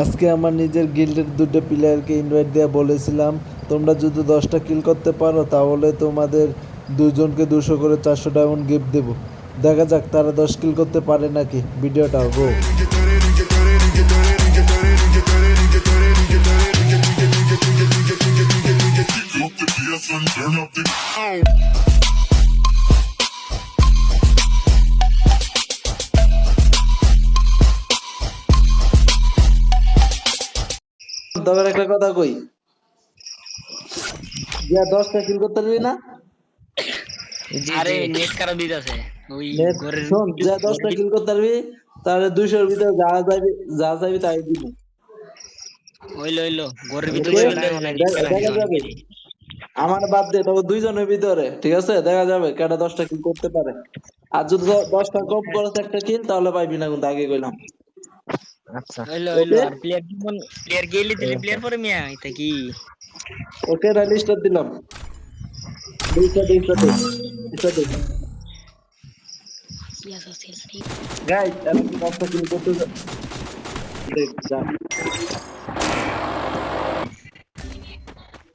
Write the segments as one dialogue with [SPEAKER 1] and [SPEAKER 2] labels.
[SPEAKER 1] আজকে আমার নিজের গিল্ডের দুটো প্লেয়ারকে ইনভাইট দেওয়া বলেছিলাম। তোমরা যদি দশটা কিল করতে পারো, তাহলে তোমাদের দুজনকে দুশো করে চারশো ডায়মন্ড গিফট দেবো। দেখা যাক তারা দশ কিল করতে পারে নাকি। ভিডিওটা গো তবে একটা কথা কই? যা দশটা কিল করতে পারবি না?
[SPEAKER 2] আরে নেট খারাপ দিতেছে ওই ঘরের
[SPEAKER 1] শোন যা দশটা কিল করতে পারবি তাহলে দুইশোর ভিতরে যা যাবি যা চাইবি তাই দিব।
[SPEAKER 2] হইল হইল। ঘরের ভিতরে
[SPEAKER 1] দেখা- যাবে। আমার বাদ দে তবে দুইজনের ভিতরে ঠিক আছে? দেখা যাবে কেটা দশটা কিল করতে পারে। আর যদি দশটা কম করছে একটা কিল তাহলে পাইবি না কিন্তু আগে কইলাম।
[SPEAKER 3] আচ্ছা।
[SPEAKER 2] হইল হইল? আর প্লেয়ার কি মন প্লেয়ার গেলি দিলি প্লেয়ার পরে মিয়া এটা কি?
[SPEAKER 1] ওকে রেলিস্টার দিলাম। গাইস কি কিল করতে দেখ, যা।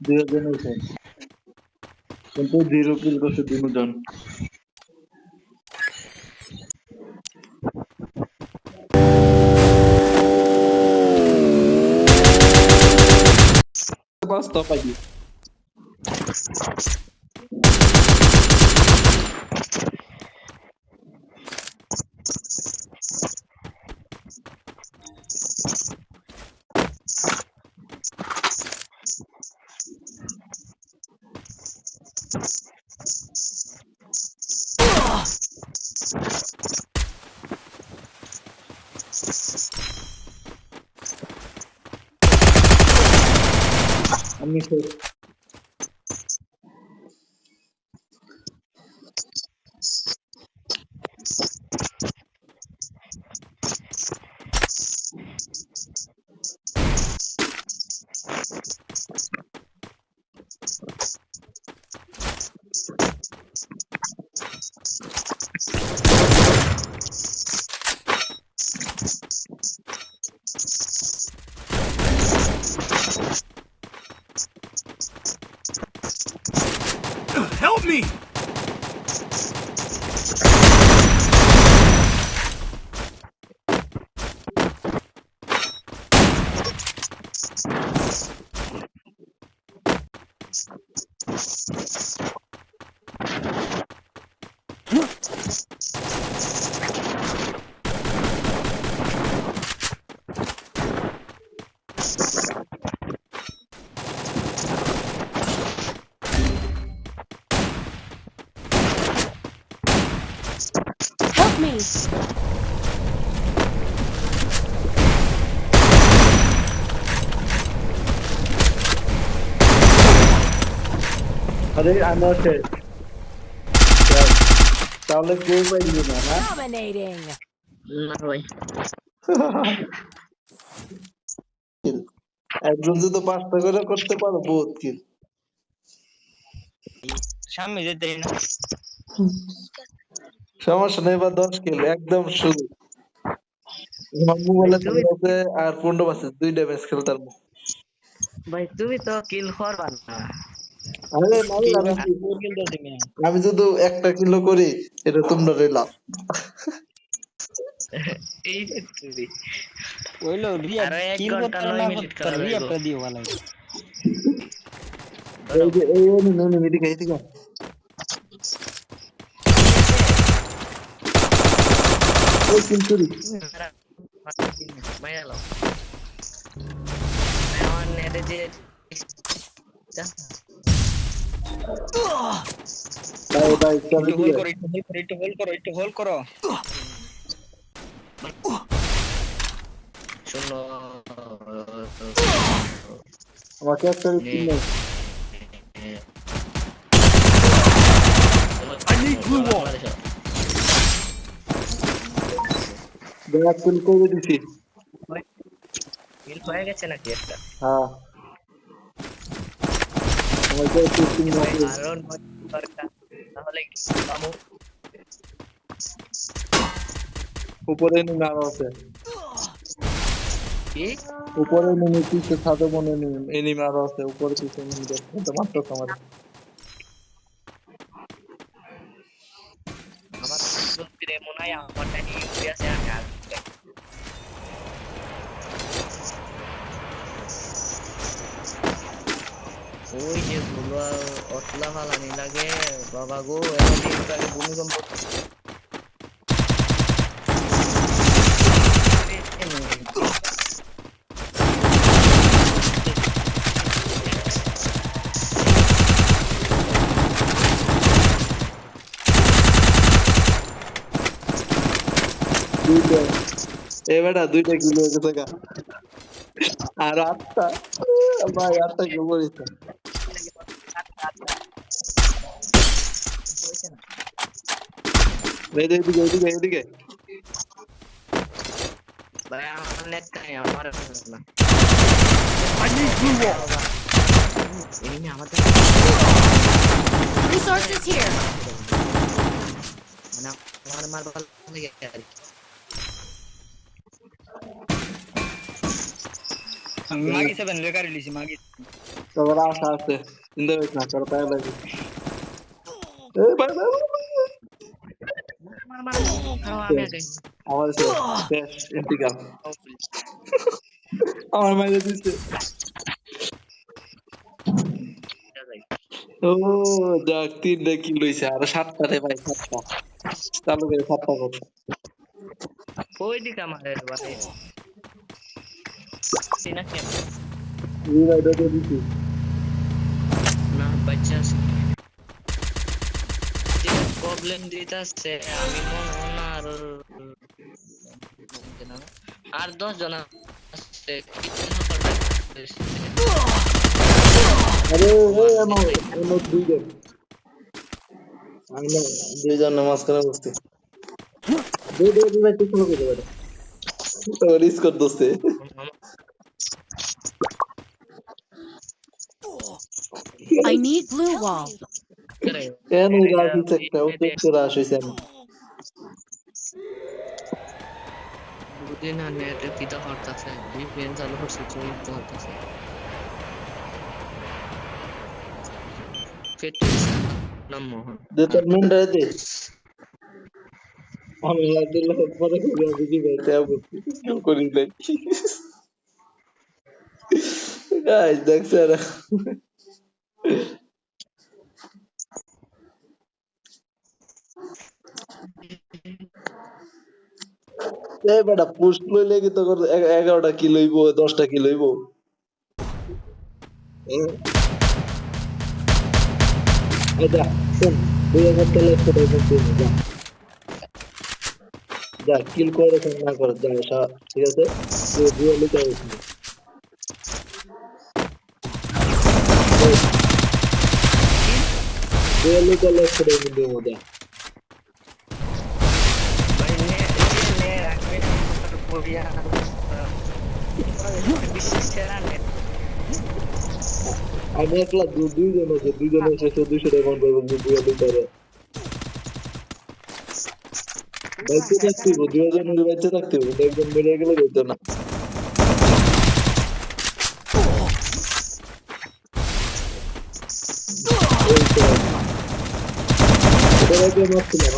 [SPEAKER 1] দুজন হয়েছে কিন্তু জিরো কিল করছে দুজন Собака 101.
[SPEAKER 4] permiso. Me!
[SPEAKER 1] আরে আমার শেষ তাহলে কেউ পাইনি না না?
[SPEAKER 5] Dominating!
[SPEAKER 2] না ভাই।
[SPEAKER 1] একজন যদি পাঁচটা করে করতে পারো বহুত কিল
[SPEAKER 2] সামনে যেতে না।
[SPEAKER 1] সমস্যা নেই বা দশ কিল একদম শুরু আছে আর পনেরো পাচ্ছে দুইটা ম্যাচ খেলতাম
[SPEAKER 2] ভাই তুমি তো কিল করবা না
[SPEAKER 1] আরে আমি। যদি একটা কিলো করি এটা তোমরা রেলাম
[SPEAKER 2] এই
[SPEAKER 3] রিয়া কিল করতে না রিয়া দিও ভালো
[SPEAKER 1] এই যে এই নে নে ওই করি
[SPEAKER 2] ভাই হ্যালো আমার নেটে যে
[SPEAKER 1] ভাই ভাই চলো
[SPEAKER 3] একটু হোল্ড করো একটু হোল্ড করো একটু হোল্ড করো
[SPEAKER 2] শূন্য
[SPEAKER 1] আমাকে একটা দেখা কিল করে দিছি।
[SPEAKER 2] কিল হয়ে গেছে নাকি একটা?
[SPEAKER 1] হ্যাঁ। আমাকে একটু
[SPEAKER 2] কারণ তাহলে কামু
[SPEAKER 1] উপরে নেমে আরও আছে।
[SPEAKER 2] কি?
[SPEAKER 1] উপরে এনিমি পিছে ছাদে মনে এনিমি আরও আছে। উপরে পিছে এনিমি দেখতে মাত্র আমার
[SPEAKER 2] আমার মনে হয় আমার ইউপি আছে আমি আর ওই যে ভুলুয়া অতলা ফালানি লাগে বাবা গো, এখন ভূমিকম্প
[SPEAKER 1] দুইটা কিলো গেছে। আর আটটা, ভাই, আটটা কিলো করেছে এদিকে এদিকে এদিকে
[SPEAKER 2] ভাই আমার নেট নাই আমার না
[SPEAKER 4] I need blue wall.
[SPEAKER 2] এমনি আমাদের
[SPEAKER 5] Resources here.
[SPEAKER 2] মানে আমার মারবার লাগে আর কি।
[SPEAKER 1] মাগি সেভেন লেখা রিলিছি মাগি তোর আশা আছে চিন্তা করিস না তোর তাই লাগে এ ভাই ভাই
[SPEAKER 2] মার মার খাও আমি আগে
[SPEAKER 1] আমার আমার মাইরে দিচ্ছে ও যাক তিনটা কি লইছে আর সাতটা রে ভাই সাতটা চালু করে সাতটা কর
[SPEAKER 2] ওই দিকে আমাদের ভাই সিনা কেন
[SPEAKER 1] রিভাইড করে দিছি
[SPEAKER 2] আছে যে প্রবলেম দিতেছে আমি মনে হয় না আর আর দশ জন আছে
[SPEAKER 1] দুইজন। মাঝখানে বসছি দুই দুই দুই ভাই শুরু করে দেবে তো রিস্ক করতেছে
[SPEAKER 5] I need blue wall.
[SPEAKER 1] কেন রাশ হইছে একটা অতিরিক্ত রাশ হইছে আমার
[SPEAKER 2] দুদিন আর নেটে পিতা করতেছে ভিপিএন চালু করছে চলতে করতেছে ফেটিস নাম মোহন
[SPEAKER 1] দে তোর মুন্ডা দে আমি লাগছিল পরে করে বুঝি বেতে আবু কেউ করি নাই গাইস দেখছ আর এ কি এগারোটা কি লইব দশটা কি লইব? যা দুই হাজার টাকা একশো টাকা দিয়ে নে, যা। কিল করে না করে যা ঠিক আছে তুই দুই লিখে আসবি দুই লিখে একশো টাকা দিয়ে মজা
[SPEAKER 2] ভাই নে নে রাখবে পড়িয়া বিশেষ সেরা নেট
[SPEAKER 1] আমি একলা দুইজন আছে দুইজন আছে চোদ্দশো টাকা করব দুই লিটারে বাচ্চা থাকতে হবে দুই বাচ্চা থাকতে হবে একজন মেরে গেলে যেত না। এটার আগে মারছিলাম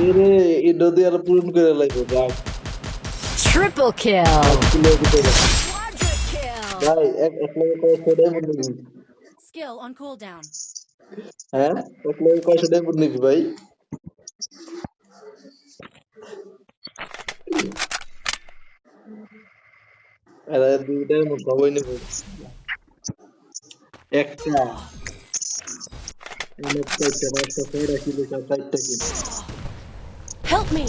[SPEAKER 1] এরে এই নদী আর পূরণ করে লাগবে
[SPEAKER 5] Triple kill.
[SPEAKER 1] কিলো. ভাই এক এক লগে কয়শো ডায়মন্ড নিবি
[SPEAKER 5] Skill on cooldown.
[SPEAKER 1] হ্যাঁ এক লগে কয়শো ডায়মন্ড নিবি ভাই আরে দুই ডায়মন্ড সবাই নেব একটা।
[SPEAKER 5] Help me.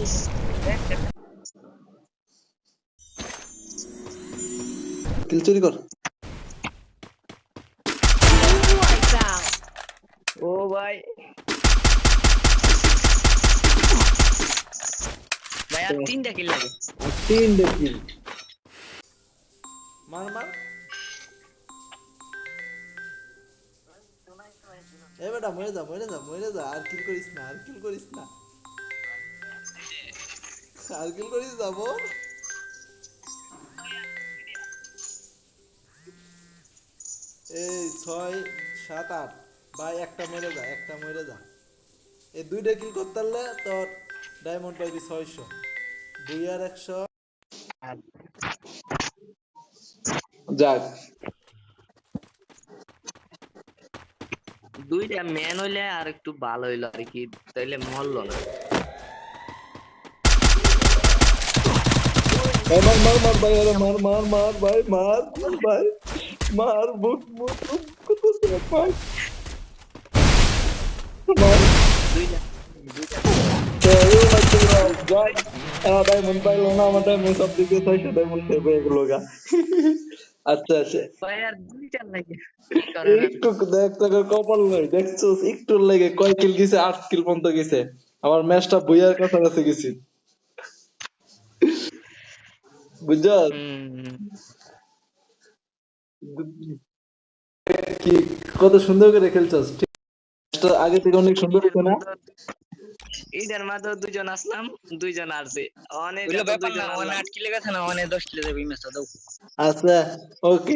[SPEAKER 1] কিল চুরি কর.
[SPEAKER 2] ও ভাই। ভাই আর তিনটা কিল লাগে।
[SPEAKER 1] তিনটা কিল
[SPEAKER 3] মার মার। এ বেটা, মরে যা মরে যা মরে যা, আর কিল করিস না, আর কিল করিস না। আর কিল করিস যাব এই ছয়, সাত, আট, ভাই, একটা মরে যা, একটা মরে যা। এই দুইটা কিল করতে পারলে তোর ডায়মন্ড পাইবি ছয়শো। দুই আর একশো।
[SPEAKER 1] যাক।
[SPEAKER 2] দুইটা ম্যান হইলে আর একটু ভালো হইল আর কি তাইলে মরলো না।
[SPEAKER 1] এই মার মার মার ভাই আরে মার মার মার ভাই মার মার ভাই মার বুক বুক বুক কত সে ভাই? মার।
[SPEAKER 2] দুইটা।
[SPEAKER 1] এই লাগছে যাক আ ডায়মন্ড পাইলো না আমার ডায়মন্ড সব দিকে ছয়শো আচ্ছা আচ্ছা।
[SPEAKER 2] আর লাগে?
[SPEAKER 1] একটু দেখ তোকে কপাল নয় দেখছ? একটু লেগে কয় কিল গেছে? আট কিল পর্যন্ত গেছে। আমার ম্যাচটা বুইয়ার কাছাকাছি গেছি। বুঝছ?
[SPEAKER 3] কি কত সুন্দর করে খেলছস ঠিক
[SPEAKER 1] আগে থেকে অনেক সুন্দর হতো না?
[SPEAKER 2] ঈদের মাঝে দুইজন আসলাম দুইজন আসছে অনেক
[SPEAKER 6] ব্যাপার
[SPEAKER 2] দুইজন
[SPEAKER 6] না অনেক গেছে না অনেক দশ কিলো দেবে দাও
[SPEAKER 1] আচ্ছা ওকে।